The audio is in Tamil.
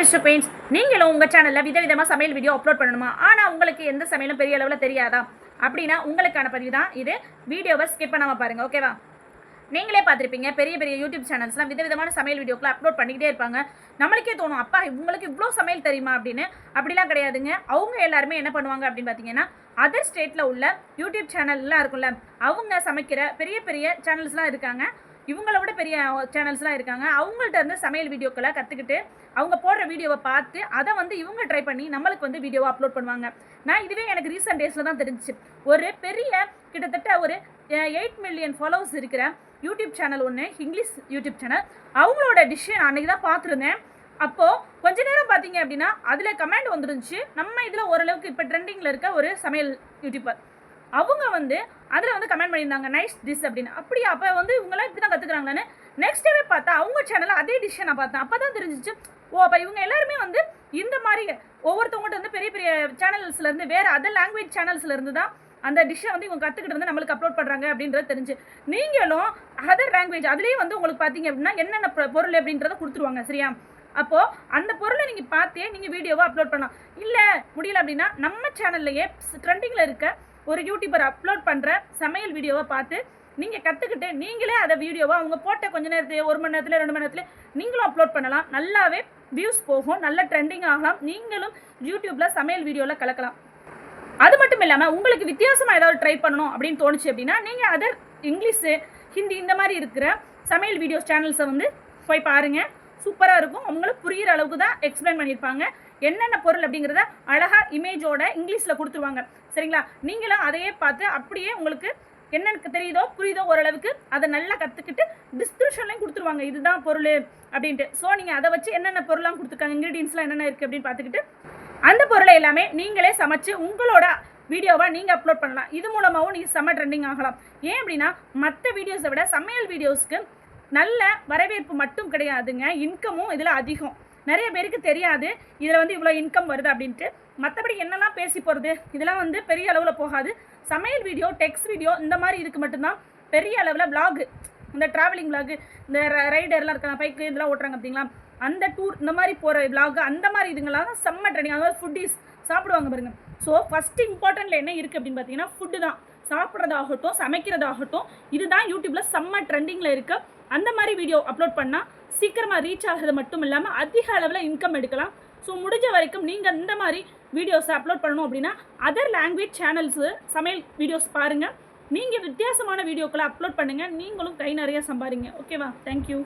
மிஸ்டர் பெயின்ஸ் நீங்களும் உங்கள் சேனலில் விதவிதமாக சமையல் வீடியோ அப்லோட் பண்ணணுமா? ஆனால் உங்களுக்கு எந்த சமையலும் பெரிய அளவில் தெரியாதா? அப்படின்னா உங்களுக்கான பதிவு தான் இது. வீடியோவை ஸ்கிப் பண்ணாமல் பாருங்கள் ஓகேவா நீங்களே பார்த்துருப்பீங்க பெரிய பெரிய யூடியூப் சேனல்ஸ்லாம் விதவிதமான சமையல் வீடியோக்களை அப்லோட் பண்ணிக்கிட்டே இருப்பாங்க. நம்மளுக்கே தோணும் அப்பா உங்களுக்கு இவ்வளோ சமையல் தெரியுமா? அப்படின்னு. அப்படிலாம் கிடையாதுங்க. அவங்க எல்லாருமே என்ன பண்ணுவாங்க அப்படின்னு பார்த்தீங்கன்னா அதர் ஸ்டேட்டில் உள்ள யூடியூப் சேனல்லாம் இருக்கும்ல அவங்க சமைக்கிற பெரிய பெரிய சேனல்ஸ்லாம் இருக்காங்க. இவங்கள விட பெரிய சேனல்ஸ்லாம் இருக்காங்க. அவங்கள்ட்ட இருந்து சமையல் வீடியோக்களை கற்றுக்கிட்டு அவங்க போடுற வீடியோவை பார்த்து அதை வந்து இவங்க ட்ரை பண்ணி நம்மளுக்கு வந்து வீடியோவை அப்லோட் பண்ணுவாங்க. நான் இதுவே எனக்கு ரீசெண்ட் டேஸில் தான் தெரிஞ்சிச்சு. ஒரு பெரிய கிட்டத்தட்ட ஒரு எயிட் மில்லியன் ஃபாலோவர்ஸ் இருக்கிற யூடியூப் சேனல் ஒன்று இங்கிலீஷ் யூடியூப் சேனல் அவங்களோட டிஷ்ஷை நான் அன்றைக்கி தான் பார்த்துருந்தேன். அப்போது கொஞ்ச நேரம் பார்த்தீங்க அப்படின்னா அதில் கமெண்ட் வந்துருந்துச்சு. நம்ம இதில் ஓரளவுக்கு இப்போ ட்ரெண்டிங்கில் இருக்க ஒரு சமையல் யூடியூபர் அவங்க வந்து அதில் வந்து கமெண்ட் பண்ணியிருந்தாங்க நைஸ் டிஷ் அப்படின்னு. அப்படியா அப்போ வந்து இவங்களாம் இப்படி தான் கற்றுக்குறாங்களான்னு நெக்ஸ்ட் டேவே பார்த்தா அவங்க சேனலில் அதே டிஷ்ஷை நான் பார்த்தேன். அப்போ தான் தெரிஞ்சிச்சு ஓ அப்போ இவங்க எல்லாருமே வந்து இந்த மாதிரி ஒவ்வொருத்தவங்கள்ட்ட வந்து பெரிய பெரிய சேனல்ஸ்லேருந்து வேறு அதர் லாங்குவேஜ் சேனல்ஸ்லேருந்து தான் அந்த டிஷ்ஷை வந்து இவங்க கற்றுக்கிட்டு வந்து நம்மளுக்கு அப்லோட் பண்ணுறாங்க அப்படின்றது தெரிஞ்சு. நீங்களும் அதர் லாங்குவேஜ் அதுலேயே வந்து உங்களுக்கு பார்த்தீங்க அப்படின்னா என்னென்ன பொ- பொருள் அப்படின்றத கொடுத்துருவாங்க சரியா? அப்போது அந்த பொருளை நீங்கள் பார்த்தே நீங்கள் வீடியோவை அப்லோட் பண்ணலாம். இல்லை முடியல அப்படின்னா நம்ம சேனல்லையே ட்ரெண்டிங்கில் இருக்க ஒரு யூடியூபர் அப்லோட் பண்ணுற சமையல் வீடியோவை பார்த்து நீங்கள் கற்றுக்கிட்டு நீங்களே அதை வீடியோவை அவங்க போட்ட கொஞ்ச நேரத்துல ஒரு மணி நேரத்தில் ரெண்டு மணி நேரத்தில் நீங்களும் அப்லோட் பண்ணலாம். நல்லாவே வியூஸ் போகும் நல்ல ட்ரெண்டிங் ஆகலாம். நீங்களும் யூடியூப்பில் சமையல் வீடியோவில் கலக்கலாம். அது மட்டும் இல்லாமல் உங்களுக்கு வித்தியாசமாக ஏதாவது ட்ரை பண்ணணும் அப்படின்னு தோணுச்சு அப்படின்னா நீங்கள் அதர் இங்கிலீஷு ஹிந்தி இந்த மாதிரி இருக்கிற சமையல் வீடியோஸ் சேனல்ஸை வந்து போய் பாருங்கள் சூப்பராக இருக்கும். அவங்களுக்கு புரிகிற அளவுக்கு தான் எக்ஸ்பிளைன் பண்ணியிருப்பாங்க. என்னென்ன பொருள் அப்படிங்கிறத அழகாக இமேஜோட இங்கிலீஷில் கொடுத்துருவாங்க. சரிங்களா? நீங்களும் அதையே பார்த்து அப்படியே உங்களுக்கு என்னென்னு தெரியுதோ புரியுதோ ஓரளவுக்கு அதை நல்லா கற்றுக்கிட்டு டிஸ்கிரிப்ஷன்லையும் கொடுத்துருவாங்க. இதுதான் பொருள் அப்படின்ட்டு. ஸோ நீங்கள் அதை வச்சு என்னென்ன பொருள்லாம் கொடுத்துருக்காங்க இன்க்ரீடியன்ஸ்லாம் என்னென்ன இருக்குது அப்படின்னு பார்த்துக்கிட்டு அந்த பொருளை எல்லாமே நீங்களே சமைச்சு உங்களோட வீடியோவை நீங்கள் அப்லோட் பண்ணலாம். இது மூலமாகவும் நீங்கள் செம்ம ட்ரெண்டிங் ஆகலாம். ஏன் அப்படின்னா மற்ற வீடியோஸை விட சமையல் வீடியோஸ்க்கு நல்ல வரவேற்பு மட்டும் கிடையாதுங்க. இன்கமும் இதில் அதிகம். நிறைய பேருக்கு தெரியாது இதில் வந்து இவ்வளோ இன்கம் வருது அப்படின்ட்டு. மற்றபடி என்னெல்லாம் பேசி போகிறது இதெல்லாம் வந்து பெரிய அளவில் போகாது. சமையல் வீடியோ டெக்ஸ்ட் வீடியோ இந்த மாதிரி இதுக்கு மட்டும்தான். பெரிய அளவில் விலாகு இந்த ட்ராவலிங் விலாகு இந்த ரைடர்லாம் இருக்காங்க பைக்கு இதெல்லாம் ஓட்டுறாங்க பார்த்தீங்களா? அந்த டூர் இந்த மாதிரி போகிற விலாகு அந்த மாதிரி இதுங்களாம் செம்ம ட்ரெண்டிங் அதாவது ஃபுட்டிஸ் சாப்பிடுவாங்க பாருங்க. ஸோ ஃபஸ்ட்டு இம்பார்ட்டண்ட்டில் என்ன இருக்குது அப்படின்னு பார்த்தீங்கன்னா ஃபுட்டு தான். சாப்பிட்றதாகட்டும் சமைக்கிறதாகட்டும் இதுதான் யூடியூப்பில் செம்ம ட்ரெண்டிங்கில் இருக்குது அந்த மாதிரி வீடியோ அப்லோட் பண்ணால் சீக்கிரமாக ரீச் ஆகிறது மட்டும் இல்லாமல் அதிக அளவில் இன்கம் எடுக்கலாம். ஸோ முடிஞ்ச வரைக்கும் நீங்கள் இந்த மாதிரி வீடியோஸை அப்லோட் பண்ணணும் அப்படின்னா அதர் லாங்குவேஜ் சேனல்ஸு சமையல் வீடியோஸ் பாருங்கள் நீங்கள் வித்தியாசமான வீடியோக்களை அப்லோட் பண்ணுங்கள் நீங்களும் கை நிறையா சம்பாதிங்க ஓகேவா தேங்க்யூ